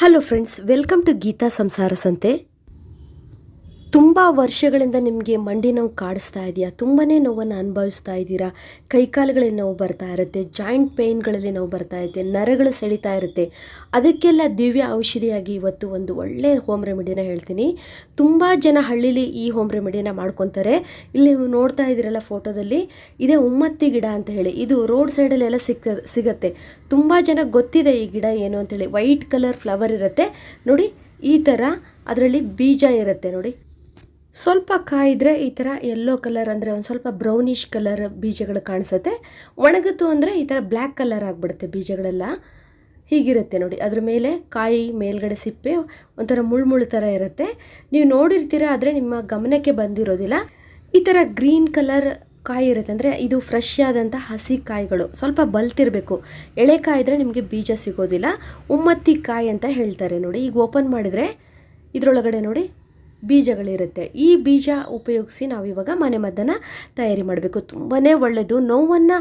Hello friends welcome to Geeta ಸಂಸಾರ ಸಂತೆ ತುಂಬ ವರ್ಷಗಳಿಂದ ನಿಮಗೆ ಮಂಡಿ ನೋವು ಕಾಡಿಸ್ತಾ ಇದೆಯಾ? ತುಂಬಾ ನೋವನ್ನು ಅನುಭವಿಸ್ತಾ ಇದ್ದೀರಾ ಕೈಕಾಲುಗಳಲ್ಲಿ ನೋವು ಬರ್ತಾ ಇರುತ್ತೆ ಜಾಯಿಂಟ್ ಪೇಯ್ನ್ಗಳಲ್ಲಿ ನೋವು ಬರ್ತಾ ಇರುತ್ತೆ, ನರಗಳು ಸೆಳಿತಾ ಇರುತ್ತೆ. ಅದಕ್ಕೆಲ್ಲ ದಿವ್ಯ ಔಷಧಿಯಾಗಿ ಇವತ್ತು ಒಂದು ಒಳ್ಳೆಯ ಹೋಮ್ ರೆಮಿಡಿನ ಹೇಳ್ತೀನಿ. ತುಂಬ ಜನ ಹಳ್ಳಿಲಿ ಈ ಹೋಮ್ ರೆಮಿಡಿನ ಮಾಡ್ಕೊತಾರೆ. ಇಲ್ಲಿ ನೀವು ನೋಡ್ತಾ ಇದ್ದೀರಲ್ಲ ಫೋಟೋದಲ್ಲಿ ಇದೇ ಉಮ್ಮತ್ತಿ ಗಿಡ ಅಂತ ಹೇಳಿ, ಇದು ರೋಡ್ ಸೈಡಲ್ಲೆಲ್ಲ ಸಿಕ್ಕ ಸಿಗತ್ತೆ. ತುಂಬ ಜನ ಗೊತ್ತಿದೆ ಈ ಗಿಡ ಏನು ಅಂತೇಳಿ ವೈಟ್ ಕಲರ್ ಫ್ಲವರ್ ಇರುತ್ತೆ. ನೋಡಿ, ಈ ಥರ ಅದರಲ್ಲಿ ಬೀಜ ಇರುತ್ತೆ ನೋಡಿ. ಸ್ವಲ್ಪ ಕಾಯಿದ್ರೆ ಈ ಥರ ಯೆಲ್ಲೋ ಕಲರ್ ಅಂದರೆ ಒಂದು ಸ್ವಲ್ಪ ಬ್ರೌನಿಷ್ ಕಲರ್ ಬೀಜಗಳು ಕಾಣಿಸುತ್ತೆ. ಒಣಗಿತು ಅಂದರೆ ಈ ಥರ ಬ್ಲ್ಯಾಕ್ ಕಲರ್ ಆಗಿಬಿಡುತ್ತೆ ಬೀಜಗಳೆಲ್ಲ. ಹೀಗಿರುತ್ತೆ ನೋಡಿ. ಅದ್ರ ಮೇಲೆ ಕಾಯಿ ಮೇಲ್ಗಡೆ ಸಿಪ್ಪೆ ಒಂಥರ ಮುಳ್ಮುಳು ಥರ ಇರುತ್ತೆ. ನೀವು ನೋಡಿರ್ತೀರ, ಆದರೆ ನಿಮ್ಮ ಗಮನಕ್ಕೆ ಬಂದಿರೋದಿಲ್ಲ. ಈ ಥರ ಗ್ರೀನ್ ಕಲರ್ ಕಾಯಿ ಇರುತ್ತೆ ಅಂದರೆ ಇದು ಫ್ರೆಶ್ ಆದಂಥ ಹಸಿ ಕಾಯಿಗಳು. ಸ್ವಲ್ಪ ಬಲ್ತಿರಬೇಕು. ಎಳೆ ಕಾಯಿದ್ರೆ ನಿಮಗೆ ಬೀಜ ಸಿಗೋದಿಲ್ಲ. ಉಮ್ಮತ್ತಿ ಕಾಯಿ ಅಂತ ಹೇಳ್ತಾರೆ ನೋಡಿ. ಈಗ ಓಪನ್ ಮಾಡಿದರೆ ಇದರೊಳಗಡೆ ನೋಡಿ. ಬೀಜಗಳಿರುತ್ತೆ. ಈ ಬೀಜ ಉಪಯೋಗಿಸಿ ನಾವು ಇವಾಗ ಮನೆ ಮದ್ದನ್ನು ತಯಾರಿ ಮಾಡಬೇಕು. ತುಂಬಾ ಒಳ್ಳೆಯದು ನೋವನ್ನು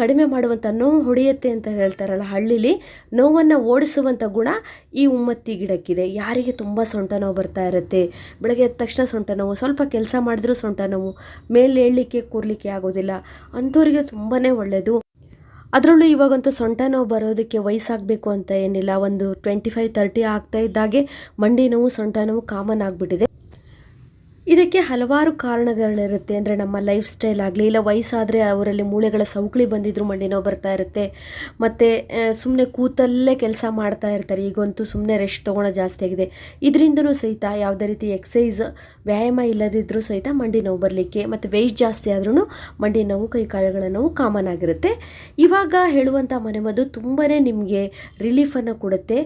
ಕಡಿಮೆ ಮಾಡುವಂಥ ನೋವು ಹೊಡೆಯುತ್ತೆ ಅಂತ ಹೇಳ್ತಾರಲ್ಲ ಹಳ್ಳಿಲಿ. ನೋವನ್ನು ಓಡಿಸುವಂಥ ಗುಣ ಈ ಉಮ್ಮತ್ತಿ ಗಿಡಕ್ಕಿದೆ. ಯಾರಿಗೆ ತುಂಬ ಸೊಂಟ ನೋವು ಬರ್ತಾ ಇರುತ್ತೆ. ಬೆಳಗ್ಗೆ ಎದ್ದ ತಕ್ಷಣ ಸೊಂಟ ನೋವು, ಸ್ವಲ್ಪ ಕೆಲಸ ಮಾಡಿದ್ರೂ ಸೊಂಟ ನೋವು, ಮೇಲೆ ಏಳಲಿಕ್ಕೆ ಕೂರ್ಲಿಕ್ಕೆ ಆಗೋದಿಲ್ಲ. ಅಂಥವ್ರಿಗೆ ತುಂಬಾ ಒಳ್ಳೆಯದು ಅದರಲ್ಲೂ ಇವಾಗಂತೂ ಸೊಂಟ ನೋವು ಬರೋದಕ್ಕೆ ವಯಸ್ಸಾಗಬೇಕು ಅಂತ ಏನಿಲ್ಲ. ಒಂದು ಟ್ವೆಂಟಿ ಫೈವ್ ತರ್ಟಿ ಆಗ್ತಾ ಇದ್ದಾಗೆ ಮಂಡಿ ನೋವು, ಸೊಂಟ ನೋವು ಕಾಮನ್ ಆಗಿಬಿಟ್ಟಿದೆ. ಇದಕ್ಕೆ ಹಲವಾರು ಕಾರಣಗಳಿರುತ್ತೆ. ಅಂದರೆ ನಮ್ಮ ಲೈಫ್ ಸ್ಟೈಲ್ ಆಗಲಿ, ಇಲ್ಲ ವಯಸ್ಸಾದರೆ ಅವರಲ್ಲಿ ಮೂಳೆಗಳ ಸೌಕಳಿ ಬಂದಿದ್ರು ಮಂಡಿ ನೋವು ಬರ್ತಾ ಇರುತ್ತೆ. ಮತ್ತು ಸುಮ್ಮನೆ ಕೂತಲ್ಲೇ ಕೆಲಸ ಮಾಡ್ತಾ ಇರ್ತಾರೆ. ಈಗಂತೂ ಸುಮ್ಮನೆ ರೆಸ್ಟ್ ತೊಗೊಳೋ ಜಾಸ್ತಿ ಆಗಿದೆ. ಇದರಿಂದನೂ ಸಹಿತ ಯಾವುದೇ ರೀತಿ ಎಕ್ಸಸೈಸ್ ವ್ಯಾಯಾಮ ಇಲ್ಲದಿದ್ದರೂ ಸಹಿತ ಮಂಡಿ ನೋವು ಬರಲಿಕ್ಕೆ ಮತ್ತು ವೆಯ್ಟ್ ಜಾಸ್ತಿ ಆದ್ರೂ ಮಂಡಿ ನೋವು, ಕೈ ಕಾಲುಗಳ ನೋವು ಕಾಮನ್ ಆಗಿರುತ್ತೆ. ಇವಾಗ ಹೇಳುವಂಥ ಮನೆಮದ್ದು ತುಂಬಾ ನಿಮಗೆ ರಿಲೀಫನ್ನು ಕೊಡುತ್ತೆ.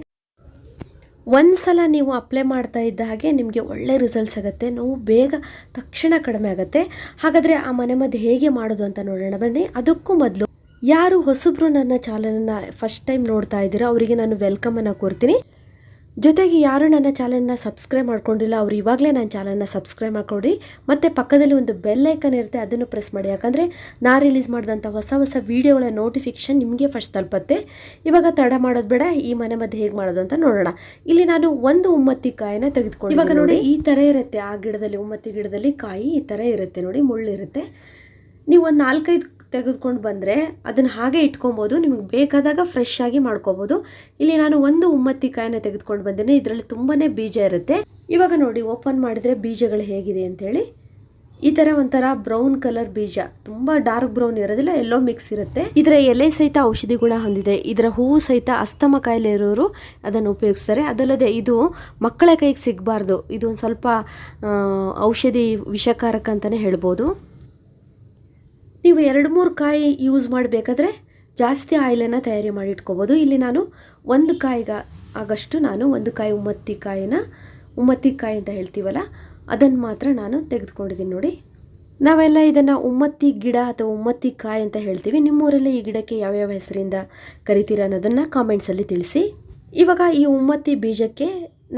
ಒಂದು ಸಲ ನೀವು ಅಪ್ಲೈ ಮಾಡ್ತಾ ಇದ್ದ ಹಾಗೆ ನಿಮಗೆ ಒಳ್ಳೆ ರಿಸಲ್ಟ್ಸ್ ಆಗುತ್ತೆ, ನೋವು ಬೇಗ ತಕ್ಷಣ ಕಡಿಮೆ ಆಗುತ್ತೆ. ಹಾಗಾದರೆ ಆ ಮನೆಮದ್ದು ಹೇಗೆ ಮಾಡೋದು ಅಂತ ನೋಡೋಣ, ಬನ್ನಿ. ಅದಕ್ಕೂ ಮೊದಲು ಯಾರು ಹೊಸಬ್ರು ನನ್ನ ಚಾನಲನ್ನು ಫಸ್ಟ್ ಟೈಮ್ ನೋಡ್ತಾ ಇದ್ದೀರೋ ಅವರಿಗೆ ನಾನು ವೆಲ್ಕಮನ್ನು ಕೋರ್ತೀನಿ. ಜೊತೆಗೆ ಯಾರು ನನ್ನ ಚಾನಲ್ನ ಸಬ್ಸ್ಕ್ರೈಬ್ ಮಾಡ್ಕೊಂಡಿಲ್ಲ ಅವ್ರು ಇವಾಗಲೇ ನನ್ನ ಚಾನಲ್ನ ಸಬ್ಸ್ಕ್ರೈಬ್ ಮಾಡ್ಕೊಡಿ. ಮತ್ತು ಪಕ್ಕದಲ್ಲಿ ಒಂದು ಬೆಲ್ ಐಕನ್ ಇರುತ್ತೆ ಅದನ್ನು ಪ್ರೆಸ್ ಮಾಡಿ. ಯಾಕಂದರೆ ನಾ ರಿಲೀಸ್ ಮಾಡಿದಂಥ ಹೊಸ ಹೊಸ ವೀಡಿಯೋಗಳ ನೋಟಿಫಿಕೇಷನ್ ನಿಮಗೆ ಫಸ್ಟ್ ತಲುಪತ್ತೆ. ಇವಾಗ ತಡ ಮಾಡೋದು ಬೇಡ ಈ ಮನೆ ಮಧ್ಯೆ ಹೇಗೆ ಮಾಡೋದು ಅಂತ ನೋಡೋಣ. ಇಲ್ಲಿ ನಾನು ಒಂದು ಉಮ್ಮತ್ತಿ ಕಾಯಿನ ತೆಗೆದುಕೊಂಡು ಇವಾಗ ನೋಡಿ. ಈ ಥರ ಇರುತ್ತೆ ಆ ಗಿಡದಲ್ಲಿ ಉಮ್ಮತ್ತಿ ಗಿಡದಲ್ಲಿ ಕಾಯಿ ಈ ಥರ ಇರುತ್ತೆ ನೋಡಿ ಮುಳ್ಳಿರುತ್ತೆ. ನೀವು ಒಂದು ನಾಲ್ಕೈದು ತೆಗೆದುಕೊಂಡು ಬಂದರೆ ಅದನ್ನು ಹಾಗೆ ಇಟ್ಕೊಬೋದು, ನಿಮಗೆ ಬೇಕಾದಾಗ ಫ್ರೆಶ್ ಆಗಿ ಮಾಡ್ಕೋಬೋದು. ಇಲ್ಲಿ ನಾನು ಒಂದು ಉಮ್ಮತ್ತಿ ಕಾಯಿನ ತೆಗೆದುಕೊಂಡು ಬಂದೇನೆ, ಇದರಲ್ಲಿ ತುಂಬಾ ಬೀಜ ಇರುತ್ತೆ. ಇವಾಗ ನೋಡಿ ಓಪನ್ ಮಾಡಿದರೆ ಬೀಜಗಳು ಹೇಗಿದೆ ಅಂತೇಳಿ. ಈ ಥರ ಒಂಥರ ಬ್ರೌನ್ ಕಲರ್ ಬೀಜ, ತುಂಬ ಡಾರ್ಕ್ ಬ್ರೌನ್ ಇರೋದಿಲ್ಲ ಎಲ್ಲೋ ಮಿಕ್ಸ್ ಇರುತ್ತೆ. ಇದರ ಎಲೆ ಸಹಿತ ಔಷಧಿ ಗುಣ ಹೊಂದಿದೆ. ಇದರ ಹೂವು ಸಹಿತ ಅಸ್ತಮ ಕಾಯಿಲೆ ಇರೋರು ಅದನ್ನು ಉಪಯೋಗಿಸ್ತಾರೆ. ಅದಲ್ಲದೆ ಇದು ಮಕ್ಕಳ ಕೈಗೆ ಸಿಗಬಾರ್ದು. ಇದು ಒಂದು ಸ್ವಲ್ಪ ಔಷಧಿ ವಿಷಕಾರಕ ಅಂತಲೇ ಹೇಳ್ಬೋದು. ನೀವು ಎರಡು ಮೂರು ಕಾಯಿ ಯೂಸ್ ಮಾಡಬೇಕಾದ್ರೆ ಜಾಸ್ತಿ ಆಯಿಲನ್ನು ತಯಾರಿ ಮಾಡಿ ಇಟ್ಕೋಬೋದು. ಇಲ್ಲಿ ನಾನು ಒಂದು ಕಾಯಿಗ ಆಗಷ್ಟು ನಾನು ಒಂದು ಕಾಯಿ ಉಮ್ಮತ್ತಿ ಕಾಯಿನ, ಉಮ್ಮತ್ತಿ ಕಾಯಿ ಅಂತ ಹೇಳ್ತೀವಲ್ಲ ಅದನ್ನು ಮಾತ್ರ ನಾನು ತೆಗೆದುಕೊಂಡಿದ್ದೀನಿ ನೋಡಿ. ನಾವೆಲ್ಲ ಇದನ್ನು ಉಮ್ಮತ್ತಿ ಗಿಡ ಅಥವಾ ಉಮ್ಮತ್ತಿ ಕಾಯಿ ಅಂತ ಹೇಳ್ತೀವಿ. ನಿಮ್ಮೂರಲ್ಲಿ ಈ ಗಿಡಕ್ಕೆ ಯಾವ್ಯಾವ ಹೆಸರಿಂದ ಕರಿತೀರ ಅನ್ನೋದನ್ನು ಕಾಮೆಂಟ್ಸಲ್ಲಿ ತಿಳಿಸಿ. ಇವಾಗ ಈ ಉಮ್ಮತ್ತಿ ಬೀಜಕ್ಕೆ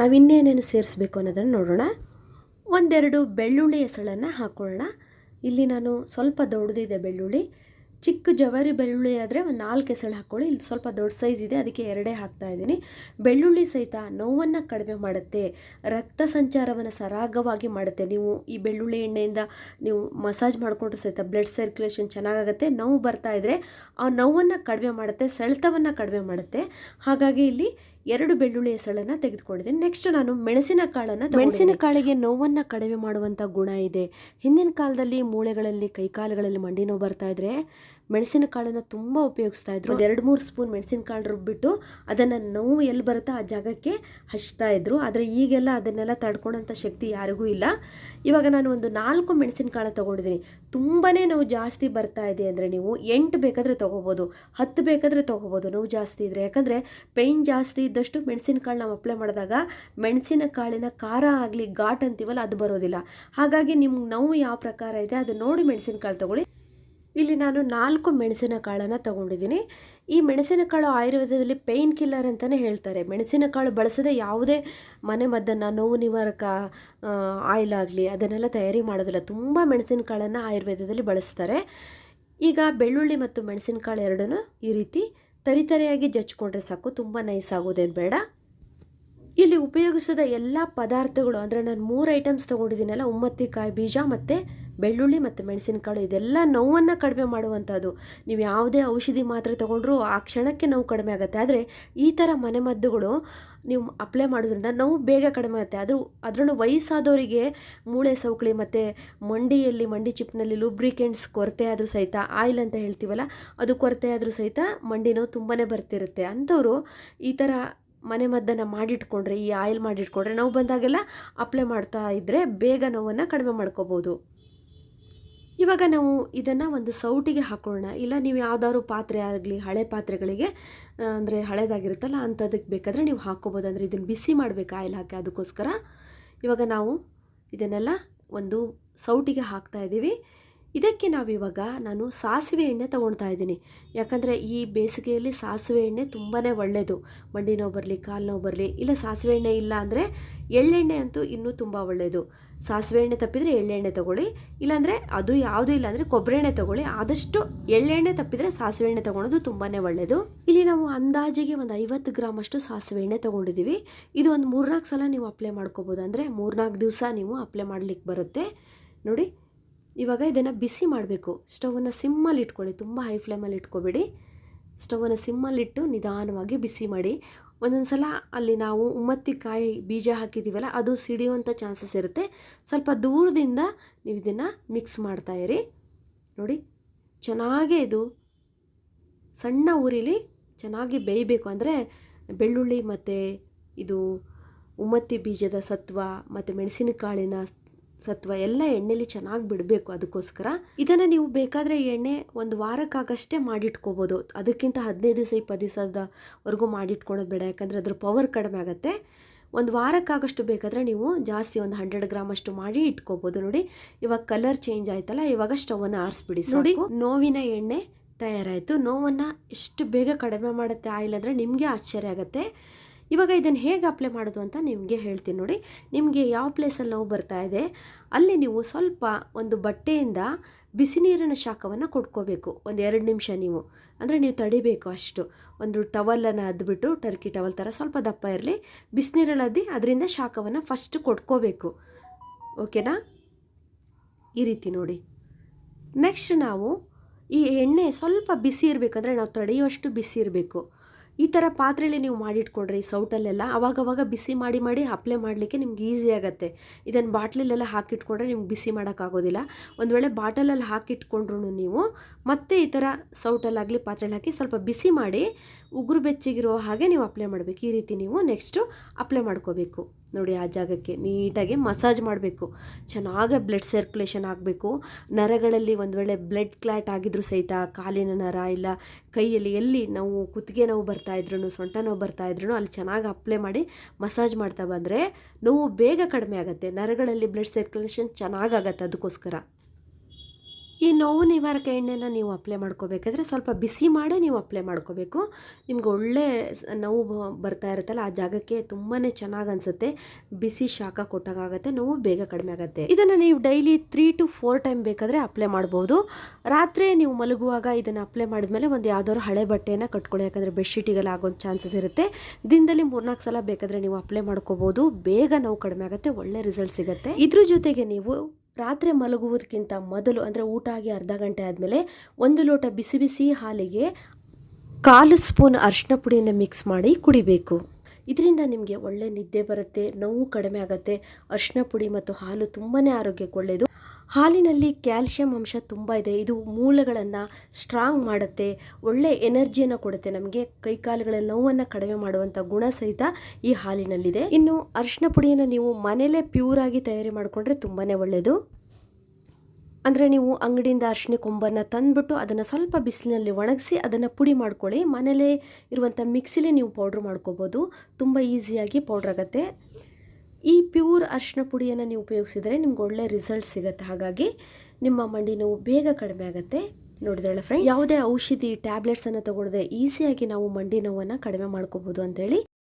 ನಾವಿನ್ನೇನೇನು ಸೇರಿಸ್ಬೇಕು ಅನ್ನೋದನ್ನು ನೋಡೋಣ. ಒಂದೆರಡು ಬೆಳ್ಳುಳ್ಳಿ ಹೆಸಳನ್ನು ಹಾಕೊಳ್ಳೋಣ. ಇಲ್ಲಿ ನಾನು ಸ್ವಲ್ಪ ದೊಡ್ಡದಿದೆ ಬೆಳ್ಳುಳ್ಳಿ. ಚಿಕ್ಕ ಜವಾರಿ ಬೆಳ್ಳುಳ್ಳಿ ಆದರೆ ಒಂದು ನಾಲ್ಕು ಎಸಳು ಹಾಕ್ಕೊಳ್ಳಿ. ಇಲ್ಲಿ ಸ್ವಲ್ಪ ದೊಡ್ಡ ಸೈಜ್ ಇದೆ, ಅದಕ್ಕೆ ಎರಡೇ ಹಾಕ್ತಾ ಇದ್ದೀನಿ. ಬೆಳ್ಳುಳ್ಳಿ ಸಹಿತ ನೋವನ್ನು ಕಡಿಮೆ ಮಾಡುತ್ತೆ, ರಕ್ತ ಸಂಚಾರವನ್ನು ಸರಾಗವಾಗಿ ಮಾಡುತ್ತೆ. ನೀವು ಈ ಬೆಳ್ಳುಳ್ಳಿ ಎಣ್ಣೆಯಿಂದ ನೀವು ಮಸಾಜ್ ಮಾಡಿಕೊಂಡ್ರೆ ಸಹಿತ ಬ್ಲಡ್ ಸರ್ಕ್ಯುಲೇಷನ್ ಚೆನ್ನಾಗಾಗುತ್ತೆ. ನೋವು ಬರ್ತಾ ಇದ್ದರೆ ಆ ನೋವನ್ನು ಕಡಿಮೆ ಮಾಡುತ್ತೆ, ಸೆಳೆತವನ್ನು ಕಡಿಮೆ ಮಾಡುತ್ತೆ. ಹಾಗಾಗಿ ಇಲ್ಲಿ ಎರಡು ಬೆಳ್ಳುಳ್ಳಿ ಹೆಸಳನ್ನು ತೆಗೆದುಕೊಂಡಿದ್ದೀನಿ ನೆಕ್ಸ್ಟ್ ನಾನು ಮೆಣಸಿನ ಕಾಳನ್ನು ಮೆಣಸಿನ ಕಾಳಿಗೆ ನೋವನ್ನು ಕಡಿಮೆ ಮಾಡುವಂಥ ಗುಣ ಇದೆ. ಹಿಂದಿನ ಕಾಲದಲ್ಲಿ ಮೂಳೆಗಳಲ್ಲಿ, ಕೈಕಾಲುಗಳಲ್ಲಿ ಮಂಡಿ ನೋವು ಬರ್ತಾ ಇದ್ರೆ ಮೆಣಸಿನ ಕಾಳನ್ನು ತುಂಬ ಉಪಯೋಗಿಸ್ತಾ ಇದ್ರು. ಒಂದು ಎರಡು ಮೂರು ಸ್ಪೂನ್ ಮೆಣಸಿನಕಾಳು ರುಬ್ಬಿಟ್ಟು ಅದನ್ನು ನೋವು ಎಲ್ಲಿ ಬರುತ್ತೋ ಆ ಜಾಗಕ್ಕೆ ಹಚ್ತಾ ಇದ್ರು. ಆದರೆ ಈಗೆಲ್ಲ ಅದನ್ನೆಲ್ಲ ತಡ್ಕೊಳ್ಳೋಂಥ ಶಕ್ತಿ ಯಾರಿಗೂ ಇಲ್ಲ. ಇವಾಗ ನಾನು ಒಂದು ನಾಲ್ಕು ಮೆಣಸಿನ ಕಾಳು ತೊಗೊಂಡಿದ್ದೀನಿ ತುಂಬಾ ನೋವು ಜಾಸ್ತಿ ಬರ್ತಾ ಇದೆ ಅಂದರೆ ನೀವು ಎಂಟು ಬೇಕಾದರೆ ತೊಗೋಬೋದು, ಹತ್ತು ಬೇಕಾದರೆ ತೊಗೋಬೋದು ನೋವು ಜಾಸ್ತಿ ಇದ್ದರೆ ಯಾಕಂದರೆ ಪೇಯ್ನ್ ಜಾಸ್ತಿ ಇದ್ದಷ್ಟು ಮೆಣಸಿನಕಾಳು ನಾವು ಅಪ್ಲೈ ಮಾಡಿದಾಗ ಮೆಣಸಿನ ಕಾಳಿನ ಖಾರ ಆಗಲಿ ಘಾಟ್ ಅಂತೀವಲ್ಲ ಅದು ಬರೋದಿಲ್ಲ. ಹಾಗಾಗಿ ನಿಮ್ಗೆ ನೋವು ಯಾವ ಪ್ರಕಾರ ಇದೆ ಅದು ನೋಡಿ ಮೆಣಸಿನಕಾಳು ತೊಗೊಳ್ಳಿ. ಇಲ್ಲಿ ನಾನು ನಾಲ್ಕು ಮೆಣಸಿನಕಾಳನ್ನು ತಗೊಂಡಿದ್ದೀನಿ. ಈ ಮೆಣಸಿನಕಾಳು ಆಯುರ್ವೇದದಲ್ಲಿ ಪೇಯ್ನ್ ಕಿಲ್ಲರ್ ಅಂತಲೇ ಹೇಳ್ತಾರೆ. ಮೆಣಸಿನಕಾಳು ಬಳಸದೆ ಯಾವುದೇ ಮನೆ ಮದ್ದನ್ನು ನೋವು ನಿವಾರಕ ಆಯಿಲ್ ಆಗಲಿ ಅದನ್ನೆಲ್ಲ ತಯಾರಿ ಮಾಡೋದಿಲ್ಲ. ತುಂಬ ಮೆಣಸಿನಕಾಳನ್ನು ಆಯುರ್ವೇದದಲ್ಲಿ ಬಳಸ್ತಾರೆ. ಈಗ ಬೆಳ್ಳುಳ್ಳಿ ಮತ್ತು ಮೆಣಸಿನಕಾಳು ಎರಡನ್ನೂ ಈ ರೀತಿ ತರಿತರಿಯಾಗಿ ಜಚ್ಕೊಂಡ್ರೆ ಸಾಕು, ತುಂಬ ನೈಸ್ ಆಗೋದೇನು ಬೇಡ. ಇಲ್ಲಿ ಉಪಯೋಗಿಸಿದ ಎಲ್ಲ ಪದಾರ್ಥಗಳು, ಅಂದರೆ ನಾನು ಮೂರು ಐಟಮ್ಸ್ ತೊಗೊಂಡಿದ್ದೀನಲ್ಲ, ಉಮ್ಮತ್ತಿಕಾಯಿ, ಬೀಜ ಮತ್ತು ಬೆಳ್ಳುಳ್ಳಿ ಮತ್ತು ಮೆಣಸಿನಕಾಳು, ಇದೆಲ್ಲ ನೋವನ್ನು ಕಡಿಮೆ ಮಾಡುವಂಥದ್ದು ನೀವು ಯಾವುದೇ ಔಷಧಿ ಮಾತ್ರೆ ತೊಗೊಂಡ್ರೂ ಆ ಕ್ಷಣಕ್ಕೆ ನೋವು ಕಡಿಮೆ ಆಗುತ್ತೆ. ಆದರೆ ಈ ಥರ ಮನೆಮದ್ದುಗಳು ನೀವು ಅಪ್ಲೈ ಮಾಡೋದ್ರಿಂದ ನೋವು ಬೇಗ ಕಡಿಮೆ ಆಗುತ್ತೆ. ಅದು ಅದರಲ್ಲೂ ವಯಸ್ಸಾದವರಿಗೆ ಮೂಳೆ ಸೌಕಳಿ ಮತ್ತು ಮಂಡಿಯಲ್ಲಿ, ಮಂಡಿ ಚಿಪ್ನಲ್ಲಿ ಲೂಬ್ರಿಕೆಂಟ್ಸ್ ಕೊರತೆ ಆದರೂ ಸಹಿತ ಆಯಿಲ್ ಅಂತ ಹೇಳ್ತೀವಲ್ಲ, ಅದು ಕೊರತೆ ಆದರೂ ಸಹಿತ ಮಂಡಿ ನೋವು ತುಂಬಾ ಬರ್ತಿರುತ್ತೆ. ಅಂಥವರು ಈ ಥರ ಮನೆ ಮದ್ದನ್ನು ಮಾಡಿಟ್ಕೊಂಡ್ರೆ, ಈ ಆಯಿಲ್ ಮಾಡಿಟ್ಕೊಂಡ್ರೆ, ನಾವು ಬಂದಾಗೆಲ್ಲ ಅಪ್ಲೈ ಮಾಡ್ತಾ ಇದ್ದರೆ ಬೇಗ ನೋವನ್ನು ಕಡಿಮೆ ಮಾಡ್ಕೋಬೋದು. ಇವಾಗ ನಾವು ಇದನ್ನು ಒಂದು ಸೌಟಿಗೆ ಹಾಕೊಳ್ಳೋಣ ಇಲ್ಲ ನೀವು ಯಾವ್ದಾದ್ರು ಪಾತ್ರೆ ಆಗಲಿ, ಹಳೆ ಪಾತ್ರೆಗಳಿಗೆ ಅಂದರೆ ಹಳೇದಾಗಿರುತ್ತಲ್ಲ ಅಂಥದಕ್ಕೆ ಬೇಕಾದರೆ ನೀವು ಹಾಕ್ಕೋಬೋದು ಅಂದರೆ ಇದನ್ನು ಬಿಸಿ ಮಾಡಬೇಕು ಆಯಿಲ್ ಹಾಕಿ ಅದಕ್ಕೋಸ್ಕರ. ಇವಾಗ ನಾವು ಇದನ್ನೆಲ್ಲ ಒಂದು ಸೌಟಿಗೆ ಹಾಕ್ತಾ ಇದ್ದೀವಿ ಇದಕ್ಕೆ ನಾವಿವಾಗ ನಾನು ಸಾಸಿವೆ ಎಣ್ಣೆ ತೊಗೊಳ್ತಾ ಇದ್ದೀನಿ. ಯಾಕಂದರೆ ಈ ಬೇಸಿಗೆಯಲ್ಲಿ ಸಾಸಿವೆ ಎಣ್ಣೆ ತುಂಬಾ ಒಳ್ಳೆಯದು ಮಂಡಿ ನೋವು ಬರಲಿ, ಕಾಲು ನೋವು ಬರಲಿ, ಇಲ್ಲ ಸಾಸಿವೆ ಎಣ್ಣೆ ಇಲ್ಲ ಅಂದರೆ ಎಳ್ಳೆಣ್ಣೆ ಅಂತೂ ಇನ್ನೂ ತುಂಬ ಒಳ್ಳೆಯದು ಸಾಸಿವೆ ಎಣ್ಣೆ ತಪ್ಪಿದರೆ ಎಳ್ಳೆಣ್ಣೆ ತೊಗೊಳ್ಳಿ, ಇಲ್ಲಾಂದರೆ ಅದು ಯಾವುದೂ ಇಲ್ಲ ಅಂದರೆ ಕೊಬ್ಬರಿ ಎಣ್ಣೆ ತೊಗೊಳ್ಳಿ. ಆದಷ್ಟು ಎಳ್ಳೆಣ್ಣೆ ತಪ್ಪಿದರೆ ಸಾಸಿವೆ ಎಣ್ಣೆ ತೊಗೊಳೋದು ತುಂಬಾ ಒಳ್ಳೆಯದು ಇಲ್ಲಿ ನಾವು ಅಂದಾಜಿಗೆ ಒಂದು ಐವತ್ತು ಗ್ರಾಮ್ ಅಷ್ಟು ಸಾಸಿವೆ ಎಣ್ಣೆ ತೊಗೊಂಡಿದ್ದೀವಿ ಇದು ಒಂದು ಮೂರ್ನಾಲ್ಕು ಸಲ ನೀವು ಅಪ್ಲೈ ಮಾಡ್ಕೋಬೋದು. ಅಂದರೆ ಮೂರ್ನಾಲ್ಕು ದಿವಸ ನೀವು ಅಪ್ಲೈ ಮಾಡಲಿಕ್ಕೆ ಬರುತ್ತೆ. ನೋಡಿ ಇವಾಗ ಇದನ್ನು ಬಿಸಿ ಮಾಡಬೇಕು. ಸ್ಟವನ್ನು ಸಿಮ್ಮಲ್ಲಿ ಇಟ್ಕೊಳ್ಳಿ. ತುಂಬ ಹೈ ಫ್ಲೇಮಲ್ಲಿ ಇಟ್ಕೋಬೇಡಿ. ಸ್ಟವನ್ನು ಸಿಮ್ಮಲ್ಲಿಟ್ಟು ನಿಧಾನವಾಗಿ ಬಿಸಿ ಮಾಡಿ. ಒಂದೊಂದು ಸಲ ಅಲ್ಲಿ ನಾವು ಉಮ್ಮತ್ತಿಕಾಯಿ ಬೀಜ ಹಾಕಿದ್ದೀವಲ್ಲ ಅದು ಸಿಡಿಯುವಂಥ ಚಾನ್ಸಸ್ ಇರುತ್ತೆ. ಸ್ವಲ್ಪ ದೂರದಿಂದ ನೀವು ಇದನ್ನು ಮಿಕ್ಸ್ ಮಾಡ್ತಾಯಿರಿ ನೋಡಿ, ಚೆನ್ನಾಗೇ ಇದು ಸಣ್ಣ ಊರಿಲಿ ಚೆನ್ನಾಗಿ ಬೇಯಬೇಕು. ಅಂದರೆ ಬೆಳ್ಳುಳ್ಳಿ ಮತ್ತು ಇದು ಉಮ್ಮತ್ತಿ ಬೀಜದ ಸತ್ವ ಮತ್ತು ಮೆಣಸಿನಕಾಳಿನ ಸತ್ವ ಎಲ್ಲ ಎಣ್ಣೆಲಿ ಚೆನ್ನಾಗಿ ಬಿಡಬೇಕು ಅದಕ್ಕೋಸ್ಕರ. ಇದನ್ನು ನೀವು ಬೇಕಾದರೆ ಎಣ್ಣೆ ಒಂದು ವಾರಕ್ಕಾಗಷ್ಟೇ ಮಾಡಿಟ್ಕೋಬೋದು. ಅದಕ್ಕಿಂತ ಹದಿನೈದು ದಿವಸ ಇಪ್ಪತ್ತು ದಿವಸದವರೆಗೂ ಮಾಡಿಟ್ಕೊಳೋದು ಬೇಡ. ಯಾಕಂದರೆ ಅದ್ರ ಪವರ್ ಕಡಿಮೆ ಆಗುತ್ತೆ. ಒಂದು ವಾರಕ್ಕಾಗಷ್ಟು ಬೇಕಾದರೆ ನೀವು ಜಾಸ್ತಿ ಒಂದು ಹಂಡ್ರೆಡ್ ಗ್ರಾಮ್ ಅಷ್ಟು ಮಾಡಿ ಇಟ್ಕೋಬೋದು. ನೋಡಿ ಇವಾಗ ಕಲರ್ ಚೇಂಜ್ ಆಯ್ತಲ್ಲ ಇವಾಗ ಸ್ಟವನ್ನು ಆರಿಸ್ಬಿಡಿ ನೋಡಿ ನೋವಿನ ಎಣ್ಣೆ ತಯಾರಾಯಿತು. ನೋವನ್ನು ಎಷ್ಟು ಬೇಗ ಕಡಿಮೆ ಮಾಡುತ್ತೆ ಆಯಿಲ್ ಅಂದರೆ ನಿಮಗೆ ಆಶ್ಚರ್ಯ ಆಗುತ್ತೆ. ಇವಾಗ ಇದನ್ನು ಹೇಗೆ ಅಪ್ಲೈ ಮಾಡೋದು ಅಂತ ನಿಮಗೆ ಹೇಳ್ತೀನಿ ನೋಡಿ. ನಿಮಗೆ ಯಾವ ಪ್ಲೇಸಲ್ಲಿ ನೋವು ಬರ್ತಾ ಇದೆ, ಅಲ್ಲಿ ನೀವು ಸ್ವಲ್ಪ ಒಂದು ಬಟ್ಟೆಯಿಂದ ಬಿಸಿ ನೀರಿನ ಶಾಖವನ್ನು ಕೊಟ್ಕೋಬೇಕು ಒಂದು ಎರಡು ನಿಮಿಷ ನೀವು. ಅಂದರೆ ನೀವು ತಡಿಬೇಕು ಅಷ್ಟು. ಒಂದು ಟವಲನ್ನು ಅದ್ಬಿಟ್ಟು ಟರ್ಕಿ ಟವಲ್ ಥರ ಸ್ವಲ್ಪ ದಪ್ಪ ಇರಲಿ. ಬಿಸಿನೀರಲ್ಲಿ ಅದ್ದಿ ಅದರಿಂದ ಶಾಖವನ್ನು ಫಸ್ಟ್ ಕೊಟ್ಕೋಬೇಕು ಓಕೆನಾ ಈ ರೀತಿ ನೋಡಿ. ನೆಕ್ಸ್ಟ್ ನಾವು ಈ ಎಣ್ಣೆ ಸ್ವಲ್ಪ ಬಿಸಿ ಇರಬೇಕಂದ್ರೆ ನಾವು ತಡೆಯುವಷ್ಟು ಬಿಸಿ ಇರಬೇಕು. ಈ ಥರ ಪಾತ್ರೆಯಲ್ಲಿ ನೀವು ಮಾಡಿಟ್ಕೊಡ್ರಿ ಸೌಟಲ್ಲೆಲ್ಲ. ಅವಾಗವಾಗ ಬಿಸಿ ಮಾಡಿ ಮಾಡಿ ಅಪ್ಲೈ ಮಾಡಲಿಕ್ಕೆ ನಿಮ್ಗೆ ಈಸಿ ಆಗುತ್ತೆ. ಇದನ್ನು ಬಾಟ್ಲಲ್ಲೆಲ್ಲ ಹಾಕಿಟ್ಕೊಂಡ್ರೆ ನಿಮ್ಗೆ ಬಿಸಿ ಮಾಡೋಕ್ಕಾಗೋದಿಲ್ಲ. ಒಂದು ವೇಳೆ ಬಾಟಲಲ್ಲಿ ಹಾಕಿಟ್ಕೊಂಡ್ರು ನೀವು ಮತ್ತೆ ಈ ಥರ ಸೌಟಲ್ಲಾಗಲಿ ಪಾತ್ರೆಯಲ್ಲಿ ಹಾಕಿ ಸ್ವಲ್ಪ ಬಿಸಿ ಮಾಡಿ ಉಗುರು ಬೆಚ್ಚಗಿರೋ ಹಾಗೆ ನೀವು ಅಪ್ಲೈ ಮಾಡಬೇಕು. ಈ ರೀತಿ ನೀವು ನೆಕ್ಸ್ಟು ಅಪ್ಲೈ ಮಾಡ್ಕೋಬೇಕು. ನೋಡಿ ಆ ಜಾಗಕ್ಕೆ ನೀಟಾಗಿ ಮಸಾಜ್ ಮಾಡಬೇಕು. ಚೆನ್ನಾಗಿ ಬ್ಲಡ್ ಸರ್ಕ್ಯುಲೇಷನ್ ಆಗಬೇಕು. ನರಗಳಲ್ಲಿ ಒಂದು ವೇಳೆ ಬ್ಲಡ್ ಕ್ಲಾಟ್ ಆಗಿದ್ರು ಸಹಿತ ಕಾಲಿನ ನರ ಇಲ್ಲ, ಕೈಯಲ್ಲಿ ಎಲ್ಲಿ ನಾವು ಕುತ್ತಿಗೆ ನೋವು ಬರ್ತಾ ಇದ್ರು ಸೊಂಟ ನೋವು ಬರ್ತಾ ಇದ್ರು ಅಲ್ಲಿ ಚೆನ್ನಾಗಿ ಅಪ್ಲೈ ಮಾಡಿ ಮಸಾಜ್ ಮಾಡ್ತಾ ಬಂದರೆ ನೋವು ಬೇಗ ಕಡಿಮೆ ಆಗುತ್ತೆ. ನರಗಳಲ್ಲಿ ಬ್ಲಡ್ ಸರ್ಕ್ಯುಲೇಷನ್ ಚೆನ್ನಾಗಾಗತ್ತೆ ಅದಕ್ಕೋಸ್ಕರ. ಈ ನೋವು ನಿವಾರಕ ಎಣ್ಣೆನ ನೀವು ಅಪ್ಲೈ ಮಾಡ್ಕೋಬೇಕಾದ್ರೆ ಸ್ವಲ್ಪ ಬಿಸಿ ಮಾಡೇ ನೀವು ಅಪ್ಲೈ ಮಾಡ್ಕೋಬೇಕು. ನಿಮ್ಗೆ ಒಳ್ಳೆ ನೋವು ಬರ್ತಾ ಇರುತ್ತಲ್ಲ, ಆ ಜಾಗಕ್ಕೆ ತುಂಬಾ ಚೆನ್ನಾಗಿ ಅನಿಸುತ್ತೆ. ಬಿಸಿ ಶಾಖ ಕೊಟ್ಟಾಗುತ್ತೆ ನೋವು ಬೇಗ ಕಡಿಮೆ ಆಗುತ್ತೆ. ಇದನ್ನು ನೀವು daily three to four time ಬೇಕಾದರೆ ಅಪ್ಲೈ ಮಾಡ್ಬೋದು. ರಾತ್ರಿ ನೀವು ಮಲಗುವಾಗ ಇದನ್ನು ಅಪ್ಲೈ ಮಾಡಿದ್ಮೇಲೆ ಒಂದು ಯಾವ್ದಾದ್ರು ಹಳೆ ಬಟ್ಟೆಯನ್ನು ಕಟ್ಕೊಳ್ಳಿ. ಯಾಕಂದರೆ ಬೆಡ್ಶೀಟಿಗೆಲ್ಲ ಆಗೋ ಚಾನ್ಸಸ್ ಇರುತ್ತೆ. ದಿನದಲ್ಲಿ ಮೂರ್ನಾಲ್ಕು ಸಲ ಬೇಕಾದರೆ ನೀವು ಅಪ್ಲೈ ಮಾಡ್ಕೋಬೋದು. ಬೇಗ ನೋವು ಕಡಿಮೆ ಆಗುತ್ತೆ, ಒಳ್ಳೆ ರಿಸಲ್ಟ್ ಸಿಗುತ್ತೆ. ಇದ್ರ ಜೊತೆಗೆ ನೀವು ರಾತ್ರಿ ಮಲಗುವುದಕ್ಕಿಂತ ಮೊದಲು, ಅಂದರೆ ಊಟ ಆಗಿ ಅರ್ಧ ಗಂಟೆ ಆದಮೇಲೆ ಒಂದು ಲೋಟ ಬಿಸಿ ಬಿಸಿ ಹಾಲಿಗೆ ಕಾಲು ಸ್ಪೂನ್ ಅರಿಶಿನ ಪುಡಿಯನ್ನು ಮಿಕ್ಸ್ ಮಾಡಿ ಕುಡಿಬೇಕು. ಇದರಿಂದ ನಿಮಗೆ ಒಳ್ಳೆ ನಿದ್ದೆ ಬರುತ್ತೆ, ನೋವು ಕಡಿಮೆ ಆಗುತ್ತೆ. ಅರಿಶಿನ ಪುಡಿ ಮತ್ತು ಹಾಲು ತುಂಬಾ ಆರೋಗ್ಯಕ್ಕೆ ಒಳ್ಳೆಯದು ಹಾಲಿನಲ್ಲಿ ಕ್ಯಾಲ್ಶಿಯಂ ಅಂಶ ತುಂಬ ಇದೆ. ಇದು ಮೂಳೆಗಳನ್ನು ಸ್ಟ್ರಾಂಗ್ ಮಾಡುತ್ತೆ. ಒಳ್ಳೆ ಎನರ್ಜಿಯನ್ನು ಕೊಡುತ್ತೆ ನಮಗೆ. ಕೈಕಾಲುಗಳ ನೋವನ್ನು ಕಡಿಮೆ ಮಾಡುವಂಥ ಗುಣ ಸಹಿತ ಈ ಹಾಲಿನಲ್ಲಿದೆ. ಇನ್ನು ಅರಿಶಿನ ಪುಡಿಯನ್ನು ನೀವು ಮನೇಲೇ ಪ್ಯೂರ್ ಆಗಿ ತಯಾರಿ ಮಾಡಿಕೊಂಡ್ರೆ ತುಂಬಾ ಒಳ್ಳೆಯದು ಅಂದರೆ ನೀವು ಅಂಗಡಿಯಿಂದ ಅರಿಶಿನ ಕೊಂಬನ್ನು ತಂದುಬಿಟ್ಟು ಅದನ್ನು ಸ್ವಲ್ಪ ಬಿಸಿಲಿನಲ್ಲಿ ಒಣಗಿಸಿ ಅದನ್ನು ಪುಡಿ ಮಾಡ್ಕೊಳ್ಳಿ. ಮನೇಲೇ ಇರುವಂಥ ಮಿಕ್ಸಿಲೇ ನೀವು ಪೌಡ್ರ್ ಮಾಡ್ಕೋಬೋದು. ತುಂಬ ಈಸಿಯಾಗಿ ಪೌಡ್ರ್ ಆಗುತ್ತೆ. ಈ ಪ್ಯೂರ್ ಅರಿಶಿನ ಪುಡಿಯನ್ನು ನೀವು ಉಪಯೋಗಿಸಿದರೆ ನಿಮ್ಗೆ ಒಳ್ಳೆ ರಿಸಲ್ಟ್ ಸಿಗುತ್ತೆ. ಹಾಗಾಗಿ ನಿಮ್ಮ ಮಂಡಿ ನೋವು ಬೇಗ ಕಡಿಮೆ ಆಗುತ್ತೆ. ನೋಡಿದ್ರಲ್ಲ ಫ್ರೆಂಡ್ ಯಾವುದೇ ಔಷಧಿ ಟ್ಯಾಬ್ಲೆಟ್ಸನ್ನು ತಗೊಳ್ಳದೆ ಈಸಿಯಾಗಿ ನಾವು ಮಂಡಿ ನೋವನ್ನು ಕಡಿಮೆ ಮಾಡ್ಕೋಬೋದು ಅಂತೇಳಿ